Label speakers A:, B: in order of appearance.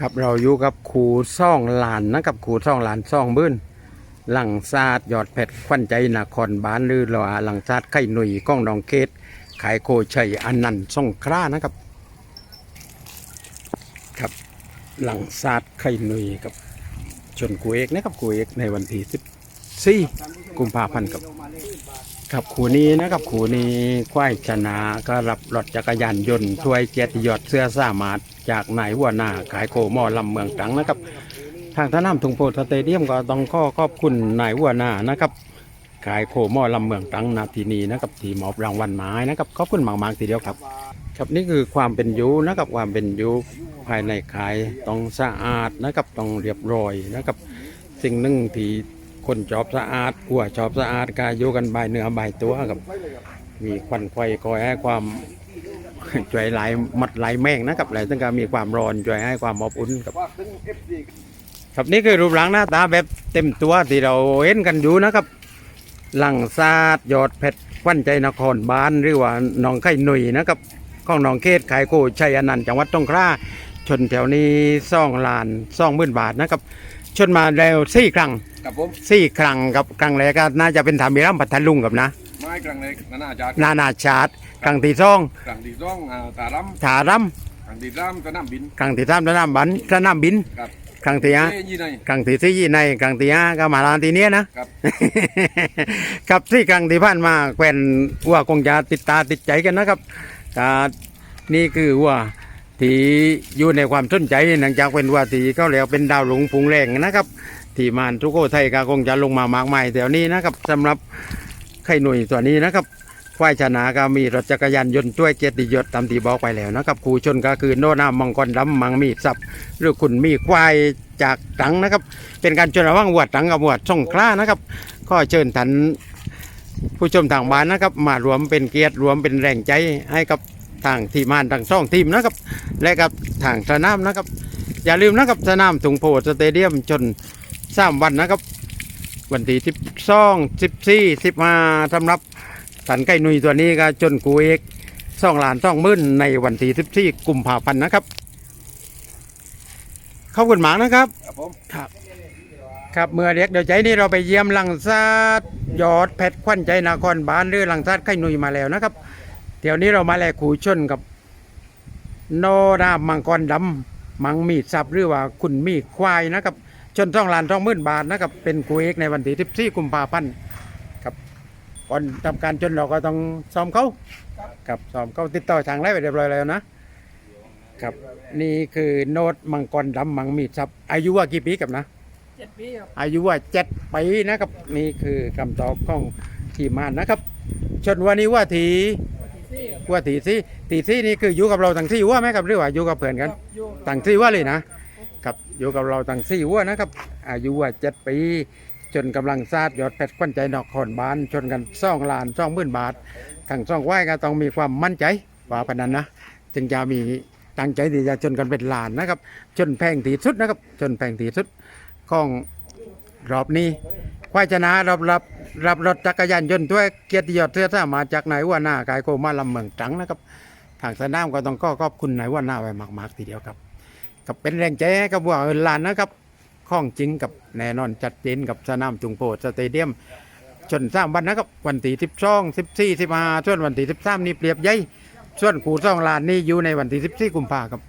A: ครับเราอยู่กับครูซ่องหลานนะครับครูซ่องหลานซ่องบื้นหลังซาดยอดเพชรขวัญใจนครบานหรือหลวหลังซาดไข่หนุ่ยก้องดองเกตขายโคชัยอันนันต์สงครานะครับ ครับหลังซาดไข่หนุ่ยกับชนกูเอกนะครับกูเอกในวันที่สิบสี่กุมภาพันธ์กับ ครับขูนี้นะครับขูนี้ควายชนะก็รับรถจักรยานยนต์ถ้วยเจ็ดยอดเสื้อสามารถจากนายหัวหน้าขายโคมอลำเมืองตรังนะครับ ทางท่าน้ำทุงโพสเตเดียมก็ต้องขอขอบคุณนายหัวหน้านะครับขายโคมอลำเมืองตรังนาทีนี้นะครับที่มอบรางวัลหมายนะครับขอบคุณมากๆทีเดียวครับครับนี่คือความเป็นอยูนะครับความเป็นอยูภายในขายต้องสะอาดนะครับต้องเรียบร้อยนะครับ สิ่งหนึ่งที่ คนชอบสะอาดกัวชอบสะอาดกาอยู่กันบายเนื้อบายตัวครับ มีควันไฟคอยให้ความช่วยไหลมัดไหลแม่งนะครับไหลตั้งการมีความร้อนช่วยให้ความอบอุ่นครับครับนี่คือรูปร่างหน้าตาแบบเต็มตัวที่เราเห็นกันอยู่นะครับ หลังซาดยอดเพชรขวัญใจนครบานหรือว่าหนองไข่หนุ่ยนะครับของหนองเขตขายโกชัยอนันต์จังหวัดตรงคราชนแถวนี้ซ่องลานซ่องมื่นบาทนะครับ ชนมาแล้วสี่ครั้ง
B: กับผม
A: สี่ครั้งกับครั้งแรกก็น่าจะเป็นธรรมิรัมพัทลุงกับนะ
B: ไม้กลางเล็กนานาจารย์
A: นานาชาติครั้งที่สอง
B: กลางที่สองอ่าตาลัม
A: ถารัม
B: กลางที่สามสนามบิน
A: ครั้งที่สามสนามบันสนามบิน
B: ครับ
A: ครั้งที่ห้า
B: เอ้ยยี่ใน
A: ครั้งที่สี่ในครั้งที่ห้าก็มาลานที่เนี้ยนะ
B: ครับ
A: ครับที่ครั้งที่ผ่านมาแควนวัวคงจะติดตาติดใจกันนะครับแต่นี่คือวัว ที่อยู่ในความสนใจหลังจากเป็นวัวที่เขาเรียกเป็นดาวหลงพุงแรงนะครับที่มานทุกโขทัยก็คงจะลงมามากมายแถวนี้นะครับสำหรับไข่หนุ่ยตัวนี้นะครับควายชนะก็มีรถจักรยานยนต์ช่วยเจติยศตามที่บอกไปแล้วนะครับครูชนก็คือโนนามังกรดำมังมีสับหรือคุณมีควายจากตังนะครับ เป็นการชนระว่างวัวตรังกับวัวสงขลานะครับก็เชิญท่านผู้ชมทางบ้านนะครับมารวมเป็นเกียรติรวมเป็นแรงใจให้กับ ทางทีมงานทางช่องทีมนะครับ และกับทางสนามนะครับ อย่าลืมนะครับสนามถุงโพสเตเดียมจนสามวันนะครับ วันที่สิบสองสิบสี่สิบห้าสำหรับสันไก่หนุยตัวนี้ก็จนกูเอกสองล้านสองหมื่นในวันที่สิบสี่กุมภาพันธ์นะครับขอบคุณหมากนะครับ
B: ครับผม
A: ครับเมื่อเด็กเดี๋ยวใจนี้เราไปเยี่ยมลังซาดยอดเพชรขวัญใจนครบาลหรือลังซาดไข่หนุยมาแล้วนะครับ เดี๋ยวนี้เรามาแลกขู่ชนกับ โนรามังกรดำมังมีดสับหรือว่าคุณมีควายนะครับ ชนท่องลานท่องหมื่นบาทนะครับ เป็นกูเอกในวันที่ที่สี่กุมภาพันธ์ครับก่อนทำการชนเราก็ต้องซ้อมเขาครับซ้อมเขาติดต่อทางไรไปเรียบร้อยแล้วนะครับนี่คือโนดมังกรดำมังมีดสับ อายุว่ากี่ปีกับนะ
C: เจ็ดปีครับ
A: อายุว่าเจ็ดปีนะครับนี่คือคำตอบของทีมงานนะครับชนวันนี้ว่าที
C: วันที่สี่ครับ
A: ว่าทีซี่ทีซี่นี่คืออยู่กับเราตั้งที่ว่าไหมครับหรือว่าอยู่กับเพื่อนกัน
C: ครับอยู่
A: ตั้งที่ว่าเลยนะกับอยู่กับเราตั้งสี่ว่านะครับอายุว่าเจ็ดปี จนกำลังซาดยอดเพชรขวัญใจนครบาน ชนกันซ่องลานซ่องหมื่นบาททั้งซ่องไหวก็ต้องมีความมั่นใจว่าพนันนะจึงจะมีตั้งใจที่จะชนกันเป็นลานนะครับชนแพงที่สุดนะครับชนแพงที่สุดของรอบนี้ค วายชนะรับรับรับรถจักรยานยนต์ด้วยเกียรติยศเสื้อสามาจากนายหัว่าหน้ากายโกมาลำเมืองตรังนะครับ ทางสนามก็ต้องก็ขอบคุณนายหัว่าหน้าไว้มากๆทีเดียวครับกับเป็นแรงใจให้กับวัวเอินลานนะครับข้องจริงกับแน่นอนจัดเจนกับสนามจุงโพสเตเดียมชนสามวันนะครับวันที่สิบสองสิบสี่สิบห้าส่วนวันที่สิบสามนี่เปรียบใหญ่ส่วนขู่ซ่องลานนี่อยู่ในวันที่สิบสี่กุมภาครับ